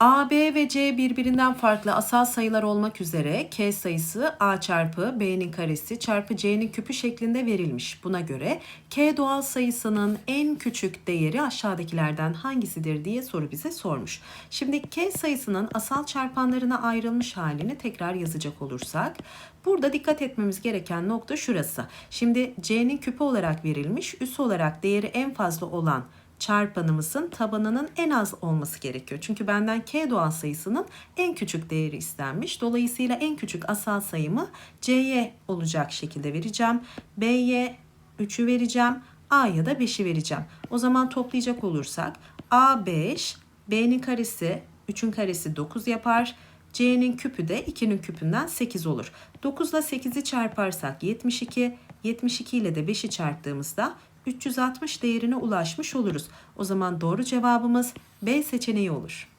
A, B ve C birbirinden farklı asal sayılar olmak üzere K sayısı A çarpı B'nin karesi çarpı C'nin küpü şeklinde verilmiş. Buna göre K doğal sayısının en küçük değeri aşağıdakilerden hangisidir diye soru bize sormuş. Şimdi K sayısının asal çarpanlarına ayrılmış halini tekrar yazacak olursak Burada dikkat etmemiz gereken nokta şurası. Şimdi C'nin küpü olarak verilmiş, üs olarak değeri en fazla olan çarpanımızın tabanının en az olması gerekiyor. Çünkü benden k doğal sayısının en küçük değeri istenmiş. Dolayısıyla en küçük asal sayımı c'ye olacak şekilde vereceğim. b'ye 3'ü vereceğim. a'ya da 5'i vereceğim. O zaman toplayacak olursak a 5, b'nin karesi 3'ün karesi 9 yapar. C'nin küpü de 2'nin küpünden 8 olur. 9 ile 8'i çarparsak 72, 72 ile de 5'i çarptığımızda 360 değerine ulaşmış oluruz. O zaman doğru cevabımız B seçeneği olur.